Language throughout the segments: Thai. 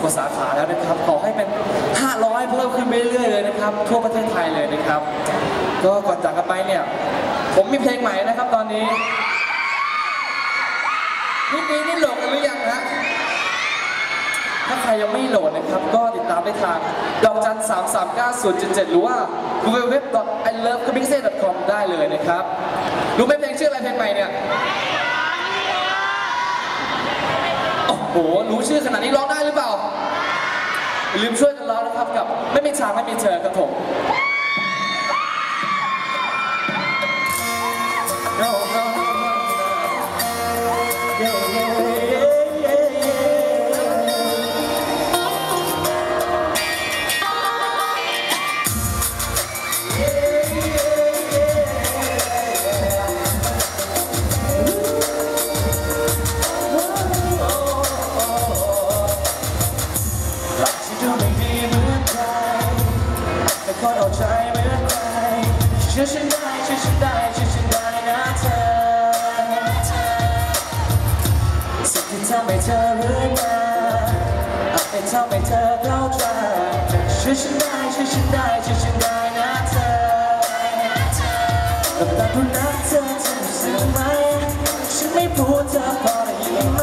กว่าสาขาแล้วนะครับ ขอให้เป็น 500 เพิ่มขึ้นไปเรื่อยๆเลยนะครับ ทั่วประเทศไทยเลยนะครับ ก็ก่อนจากกันไปเนี่ย ผมมีเพลงใหม่นะครับ ตอนนี้นี่ปีนี่โหลดกันหรือยังฮะถ้าใครยังไม่โหลดนะครับ ก็ติดตามได้ทางดอกจันสามสามเก้าศูนย์เจ็ดเจ็ดหรือว่า www i love c o m i c s e com ได้เลยนะครับ รู้ไหมเพลงชื่ออะไรเพลงใหม่เนี่ย โอ้โหรู้ชื่อขนาดนี้ร้องได้หรือเปล่าอย่าลืมช่วยกันร้องนะครับกับไม่มีทางไม่มีเธอครับผม ฉันได้ชื่อฉันได้ชื่อฉันได้นะเธอสิ่งที่ทำให้เธอเรื่อยมาอาจจะทำให้เธอเข้าใจชื่อฉันได้ชื่อฉันได้ชื่อฉันได้นะเธอแต่ตาผู้นักเธอจะรู้สึกไหมฉันไม่พูดเธอพอได้ยินไหม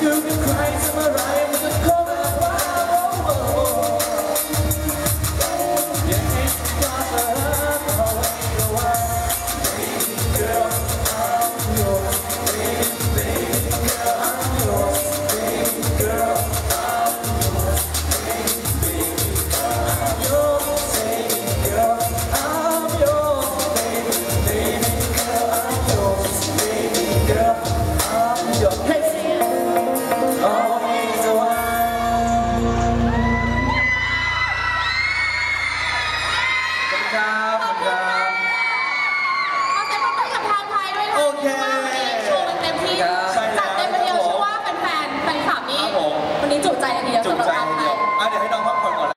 to คมากวันนี้โชว์กันเต็มที่จัดเต็มทีเดียวเชื่อว่าแฟนๆแฟนคลับนี้วันนี้จุใจเดียวสำหรับ